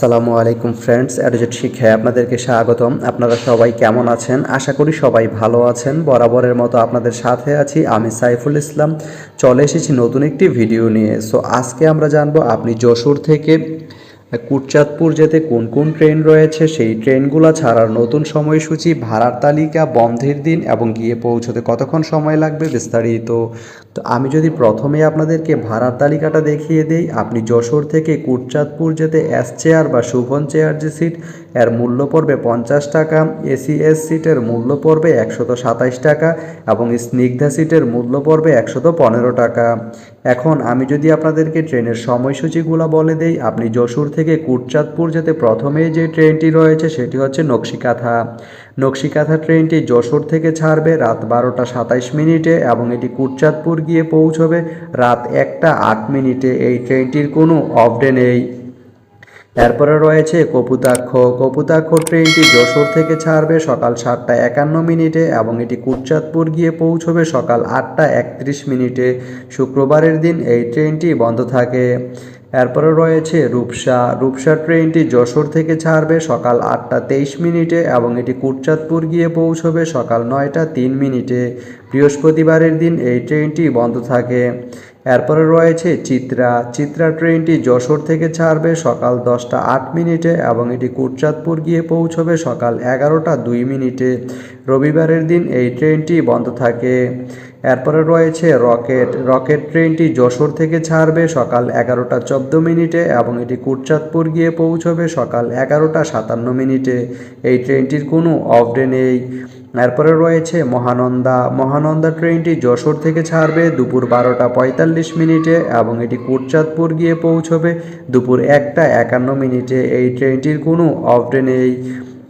সালামু আলাইকুম ফ্রেন্ডস, অ্যাডোজেট শিক্ষায় আপনাদেরকে স্বাগতম। আপনারা সবাই কেমন আছেন? আশা করি সবাই ভালো আছেন। বরাবরের মতো আপনাদের সাথে আছি আমি সাইফুল ইসলাম। চলে এসেছি নতুন একটি ভিডিও নিয়ে। সো আজকে আমরা জানব আপনি যশোর থেকে কুটচাঁদপুর যেতে কোন কোন ট্রেন রয়েছে? সেই ট্রেনগুলো ছাড়ার নতুন সময়সূচি, ভাড়ার তালিকা, বন্ধের দিন এবং গিয়ে পৌঁছতে কতক্ষণ সময় লাগবে? বিস্তারিত তো আমি যদি প্রথমে আপনাদেরকে ভাড়ার তালিকাটা দেখিয়ে দিই, আপনি যশোর থেকে কুটচাঁদপুর যেতে এস চেয়ার বা শুভন চেয়ার যে সিট এর মূল্য পড়বে পঞ্চাশ টাকা এসি এস সিটের মূল্য পড়বে একশত সাতাইশ টাকা এবং স্নিগ্ধা সিটের মূল্য পড়বে একশত পনেরো টাকা। এখন আমি যদি আপনাদেরকে ট্রেনের সময়সূচিগুলো বলে দেই, আপনি যশোর থেকে কুটচাঁদপুর যেতে প্রথমেই যে ট্রেনটি রয়েছে সেটি হচ্ছে নকশিকাথা। নকশিকাথা ট্রেনটি যশোর থেকে ছাড়বে, রাত বারোটা সাতাইশ মিনিটে এবং এটি কুটচাঁদপুর গিয়ে পৌঁছবে রাত একটা আট মিনিটে। এই ট্রেনটির কোনো অফডে নেই। এরপরে রয়েছে কপুতাক্ষ। কপুতাক্ষ ট্রেনটি যশোর থেকে ছাড়বে সকাল সাতটা একান্ন মিনিটে এবং এটি কুটচাঁদপুর গিয়ে পৌঁছবে সকাল আটটা একত্রিশ মিনিটে। শুক্রবারের দিন এই ট্রেনটি বন্ধ থাকে। এরপরে রয়েছে রূপসা। রূপসা ট্রেনটি যশোর থেকে ছাড়বে সকাল আটটা তেইশ মিনিটে এবং এটি কুটচাঁদপুর গিয়ে পৌঁছবে সকাল নয়টা তিন মিনিটে। বৃহস্পতিবারের দিন এই ট্রেনটি বন্ধ থাকে। এরপরে রয়েছে চিত্রা। চিত্রা ট্রেনটি যশোর থেকে ছাড়বে সকাল দশটা আট মিনিটে এবং এটি কুটচাঁদপুর গিয়ে পৌঁছবে সকাল এগারোটা দুই মিনিটে। রবিবারের দিন এই ট্রেনটি বন্ধ থাকে। এরপরে রয়েছে রকেট। রকেট ট্রেনটি যশোর থেকে ছাড়বে সকাল এগারোটা চোদ্দ মিনিটে এবং এটি কুটচাঁদপুর গিয়ে পৌঁছবে সকাল এগারোটা সাতান্ন মিনিটে। এই ট্রেনটির কোনো অফ ডে নেই। এরপরে রয়েছে মহানন্দা। মহানন্দা ট্রেনটি যশোর থেকে ছাড়বে দুপুর বারোটা পঁয়তাল্লিশ মিনিটে এবং এটি কুটচাঁদপুর গিয়ে পৌঁছবে দুপুর একটা একান্ন মিনিটে। এই ট্রেনটির কোনো অফ ডে নেই।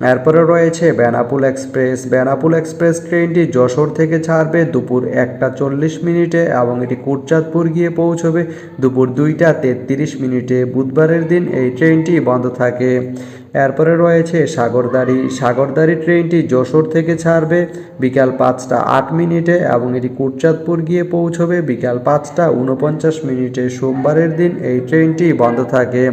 এরপরে রয়েছে বেনাপুল এক্সপ্রেস। বেনাপুল এক্সপ্রেস ট্রেনটি যশোর থেকে ছাড়বে দুপুর একটা চল্লিশ মিনিটে এবং এটি কুটচাঁদপুর গিয়ে পৌঁছবে দুপুর দুইটা তেত্রিশ মিনিটে। বুধবারের দিন এই ট্রেনটি বন্ধ থাকে। এরপরে রয়েছে সাগরদাড়ি। সাগরদাড়ি ট্রেনটি যশোর থেকে ছাড়বে বিকাল পাঁচটা আট মিনিটে এবং এটি কুটচাঁদপুর গিয়ে পৌঁছবে বিকাল পাঁচটা উনপঞ্চাশ মিনিটে। সোমবারের দিন এই ট্রেনটি বন্ধ থাকে।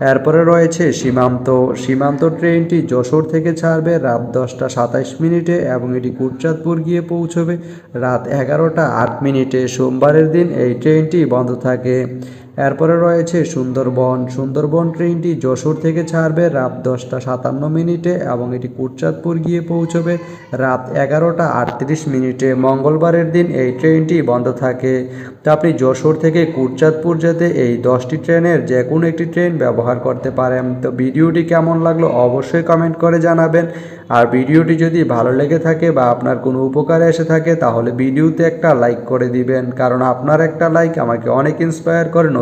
এরপরে রয়েছে সীমান্ত। সীমান্ত ট্রেনটি যশোর থেকে ছাড়বে রাত দশটা সাতাইশ মিনিটে এবং এটি কুটচাঁদপুর গিয়ে পৌঁছবে রাত এগারোটা আট মিনিটে। সোমবারের দিন এই ট্রেনটি বন্ধ থাকে। এরপরে রয়েছে সুন্দরবন। সুন্দরবন ট্রেনটি যশোর থেকে ছাড়বে রাত দশটা সাতান্ন মিনিটে এবং এটি কুটচাঁদপুর গিয়ে পৌঁছবে রাত এগারোটা আটত্রিশ মিনিটে। মঙ্গলবারের দিন এই ট্রেনটি বন্ধ থাকে। তো আপনি যশোর থেকে কুটচাঁদপুর যেতে এই দশটি ট্রেনের যে কোনো একটি ট্রেন ব্যবহার করতে পারেন। তো ভিডিওটি কেমন লাগল অবশ্যই কমেন্ট করে জানাবেন। আর ভিডিওটি যদি ভালো লেগে থাকে বা আপনার কোনো উপকারে এসে থাকে তাহলে ভিডিওতে একটা লাইক করে দিবেন। কারণ আপনার একটা লাইক আমাকে অনেক ইন্সপায়ার করে